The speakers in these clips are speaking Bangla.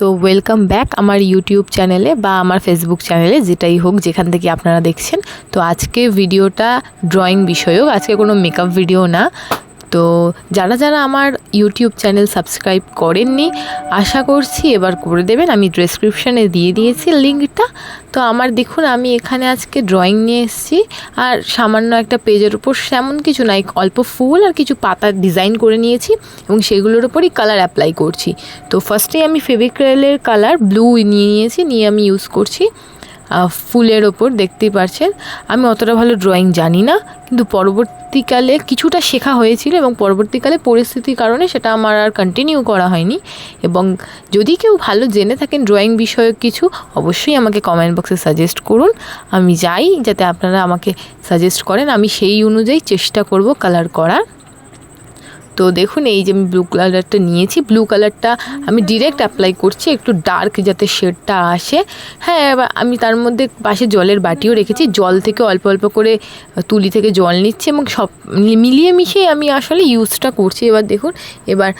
তো ওয়েলকাম ব্যাক আমার ইউটিউব চ্যানেলে বা আমার ফেসবুক চ্যানেলে যেটাই হোক যেখান থেকে আপনারা দেখছেন। তো আজকে ভিডিওটা ড্রয়িং বিষয়ক, আজকে কোনো মেকআপ ভিডিও না। তো যারা যারা আমার ইউটিউব চ্যানেল সাবস্ক্রাইব করেননি, আশা করছি এবার করে দেবেন। আমি ডেসক্রিপশানে দিয়ে দিয়েছি লিঙ্কটা তো আমার দেখুন, আমি এখানে আজকে ড্রয়িং নিয়ে এসেছি। আর সামান্য একটা পেজের উপর তেমন কিছু নাই অল্প ফুল আর কিছু পাতা ডিজাইন করে নিয়েছি এবং সেগুলোর উপরই কালার অ্যাপ্লাই করছি। তো ফার্স্টেই আমি ফেভিক্রেলের কালার ব্লু নিয়ে নিয়েছি, নিয়ে আমি ইউজ করছি। ফুলের ওপর দেখতেই পারছেন। আমি অতটা ভালো ড্রয়িং জানি না, কিন্তু পরবর্তীকালে কিছুটা শেখা হয়েছিল এবং পরবর্তীকালে পরিস্থিতির কারণে সেটা আমার আর কন্টিনিউ করা হয়নি। এবং যদি কেউ ভালো জেনে থাকেন ড্রয়িং বিষয়ক কিছু, অবশ্যই আমাকে কমেন্ট বক্সে সাজেস্ট করুন। আমি যাই, যাতে আপনারা আমাকে সাজেস্ট করেন। আমি সেই অনুযায়ী চেষ্টা করব কালার করার। তো দেখুন, এই যে আমি ব্লু কালারটা নিয়েছি ব্লু কালারটা আমি ডিরেক্ট অ্যাপ্লাই করছি, একটু ডার্ক যাতে শেডটা আসে। হ্যাঁ আমি তার মধ্যে পাশে জলের বাটিও রেখেছি, জল থেকে অল্প অল্প করে তুলি থেকে জল নিচ্ছি এবং সব মিলিয়ে- মিলিয়ে মিশিয়ে আমি আসলে ইউজটা করছি। এবার দেখুন, এবার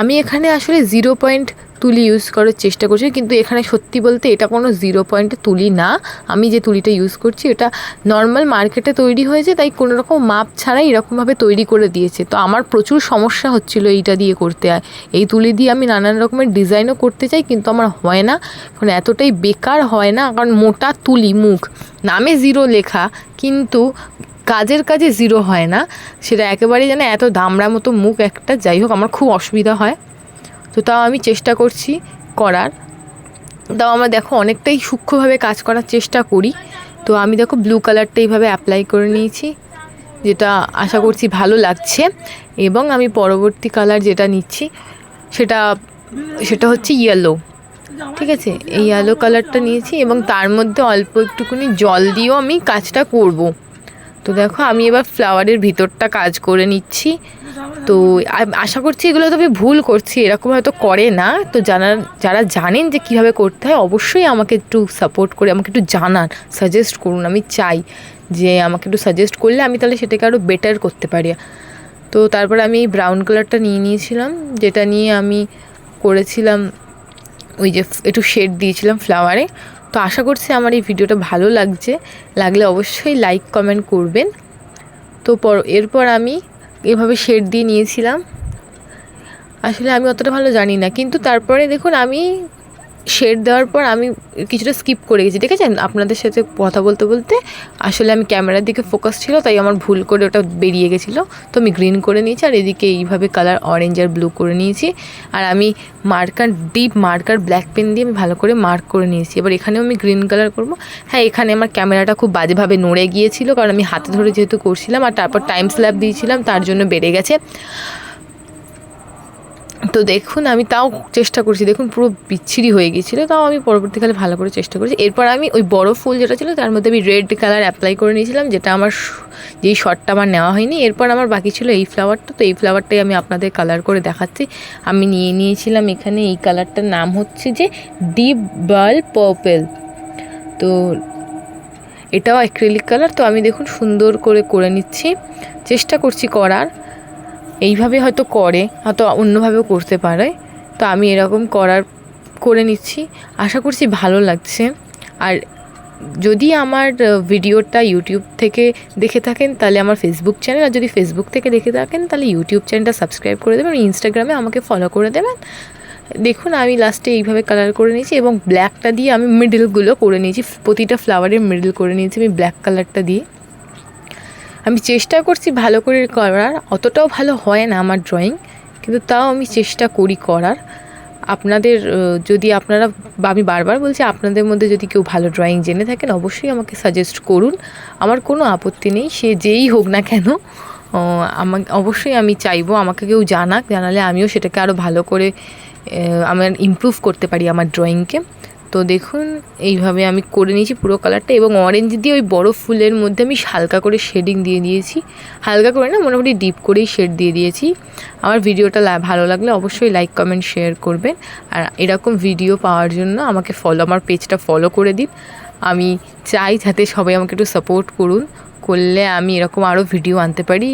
আমি এখানে আসলে জিরো পয়েন্ট তুলি ইউজ করার চেষ্টা করছি, কিন্তু এখানে সত্যি বলতে এটা কোনো জিরো পয়েন্টের তুলি না। আমি যে তুলিটা ইউজ করছি, এটা নর্মাল মার্কেটে তৈরি হয়েছে, তাই কোনো রকম মাপ ছাড়াই এরকমভাবে তৈরি করে দিয়েছে। তো আমার প্রচুর সমস্যা হচ্ছিল এইটা দিয়ে করতে। এই তুলি দিয়ে আমি নানান রকমের ডিজাইনও করতে চাই, কিন্তু আমার হয় না। কারণ এতটাই বেকার হয় না, কারণ মোটা তুলি মুখ। নামে জিরো লেখা, কিন্তু কাজের কাজে জিরো হয় না। সেটা একেবারেই যেন এত দামড়া মতো মুখ একটা, যাই হোক, আমার খুব অসুবিধা হয়। তো তাও আমি চেষ্টা করছি করার। তাও আমরা দেখো অনেকটাই সূক্ষ্মভাবে কাজ করার চেষ্টা করি। তো আমি দেখো ব্লু কালারটা এইভাবে অ্যাপ্লাই করে নিয়েছি, যেটা আশা করছি ভালো লাগছে। এবং আমি পরবর্তী কালার যেটা নিচ্ছি, সেটা সেটা হচ্ছে ইয়েলো ঠিক আছে? এই ইয়েলো কালারটা নিয়েছি এবং তার মধ্যে অল্প একটুখানি জল দিয়েও আমি কাজটা করব। তো দেখো, আমি এবার ফ্লাওয়ারের ভিতরটা কাজ করে নিচ্ছি। তো আশা করছি এগুলো তো আমি ভুল করছি, এরকম হয়তো করে না। তো যারা যারা জানেন যে কীভাবে করতে হয়, অবশ্যই আমাকে একটু সাপোর্ট করে, আমাকে একটু জানান সাজেস্ট করুন। আমি চাই যে আমাকে একটু সাজেস্ট করলে আমি তাহলে সেটাকে আরও বেটার করতে পারি। তো তারপরে আমি এই ব্রাউন কালারটা নিয়ে নিয়েছিলাম, যেটা নিয়ে আমি করেছিলাম ওই যে, একটু শেড দিয়েছিলাম ফ্লাওয়ারে তো আশা করছি আমার এই ভিডিওটা ভালো লাগছে। লাগলে অবশ্যই লাইক কমেন্ট করবেন। তো পর, এরপর আমি এভাবে শেড দিয়ে নিয়েছিলাম। আসলে আমি অতটা ভালো জানি না, কিন্তু তারপরে দেখুন আমি শেড দেওয়ার পর আমি কিছুটা স্কিপ করে গেছি, দেখেছেন? আপনাদের সাথে কথা বলতে বলতে আসলে আমি ক্যামেরার দিকে ফোকাস ছিল, তাই আমার ভুল করে ওটা বেরিয়ে গেছিল। তো আমি গ্রিন করে নিয়েছি আর এদিকে এইভাবে কালার অরেঞ্জ আর ব্লু করে নিয়েছি। আর আমি marker deep marker black pen দিয়ে আমি ভালো করে মার্ক করে নিয়েছি। এবার এখানেও আমি গ্রিন কালার করব। হ্যাঁ এখানে আমার ক্যামেরাটা খুব বাজেভাবে নড়ে গিয়েছিল, কারণ আমি হাতে ধরে যেহেতু করছিলাম আর তারপর টাইম স্ল্যাব দিয়েছিলাম, তার জন্য বেড়ে গেছে। তো দেখুন, আমি তাও চেষ্টা করছি, দেখুন পুরো বিচ্ছিরি হয়ে গিয়েছিল, তাও আমি পরবর্তীকালে ভালো করে চেষ্টা করেছি। এরপর আমি ওই বড় ফুল যেটা ছিল, তার মধ্যে আমি রেড কালার অ্যাপ্লাই করে নিয়েছিলাম, যেটা আমার যেই শটটা আমার নেওয়া হয়নি, এরপর আমার বাকি ছিল এই ফ্লাওয়ারটা তো এই ফ্লাওয়ারটাই আমি আপনাদের কালার করে দেখাচ্ছি। আমি নিয়ে নিয়েছিলাম এখানে এই কালারটার নাম হচ্ছে যে ডিপ বার্ল পার্পেল তো এটাও অ্যাক্রিলিক কালার তো আমি দেখুন সুন্দর করে করে নিচ্ছি, চেষ্টা করছি করার। এইভাবে হয়তো করে, হয়তো অন্যভাবেও করতে পারে। তো আমি এরকম করার, করে নিচ্ছি। আশা করছি ভালো লাগছে। আর যদি আমার ভিডিওটা ইউটিউব থেকে দেখে থাকেন, তাহলে আমার ফেসবুক চ্যানেল। আর যদি ফেসবুক থেকে দেখে থাকেন, তাহলে ইউটিউব চ্যানেলটা সাবস্ক্রাইব করে দেবেন। ইনস্টাগ্রামে আমাকে ফলো করে দেবেন। দেখুন, আমি লাস্টে এইভাবে কালার করে নিয়েছি এবং ব্ল্যাকটা দিয়ে আমি মিডলগুলো করে নিয়েছি। প্রতিটা ফ্লাওয়ারের মিডল করে নিয়েছি আমি ব্ল্যাক কালারটা দিয়ে। আমি চেষ্টা করছি ভালো করে করার, অতটাও ভালো হয় না আমার ড্রয়িং কিন্তু তাও আমি চেষ্টা করি করার। আপনাদের যদি আপনারা, আমি বারবার বলছি, আপনাদের মধ্যে যদি কেউ ভালো ড্রয়িং জেনে থাকেন, অবশ্যই আমাকে সাজেস্ট করুন। আমার কোনো আপত্তি নেই, সে যেই হোক না কেন আমাকে, অবশ্যই আমি চাইব, আমাকে কেউ জানাক, জানালে আমিও সেটাকে আরও ভালো করে আমার ইমপ্রুভ করতে পারি আমার ড্রয়িংকে তো দেখুন, এইভাবে আমি করে নিয়েছি পুরো কালারটা এবং অরেঞ্জ দিয়ে ওই বড় ফুলের মধ্যে আমি হালকা করে শেডিং দিয়ে দিয়েছি। হালকা করে না, মোটামুটি ডিপ করেই শেড দিয়ে দিয়েছি। আমার ভিডিওটা ভালো লাগলে অবশ্যই লাইক কমেন্ট শেয়ার করবেন। আর এরকম ভিডিও পাওয়ার জন্য আমাকে ফলো আমার পেজটা ফলো করে দিন। আমি চাই যাতে সবাই আমাকে একটু সাপোর্ট করুন। করলে আমি এরকম আরও ভিডিও আনতে পারি।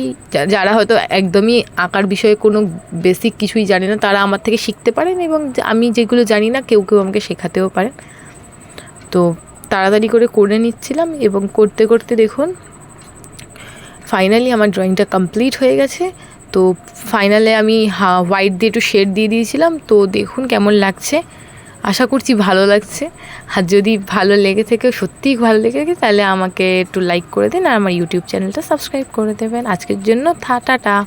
যারা হয়তো একদমই আঁকার বিষয়ে কোনো বেসিক কিছুই জানে না, তারা আমার থেকে শিখতে পারেন এবং আমি যেগুলো জানি না, কেউ কেউ আমাকে শেখাতেও পারেন। তো তাড়াতাড়ি করে করে নিচ্ছিলাম এবং করতে করতে দেখুন ফাইনালি আমার ড্রয়িংটা কমপ্লিট হয়ে গেছে। তো ফাইনালে আমি হা হোয়াইট দিয়ে একটু শেড দিয়ে দিয়েছিলাম। তো দেখুন কেমন লাগছে। আশা করছি ভালো লাগছে। আর যদি ভালো লেগে থেকে, সত্যিই ভালো লেগে থাকে, তাহলে আমাকে একটু লাইক করে দিন আর আমার ইউটিউব চ্যানেলটা সাবস্ক্রাইব করে দেবেন। আজকের জন্য টাটা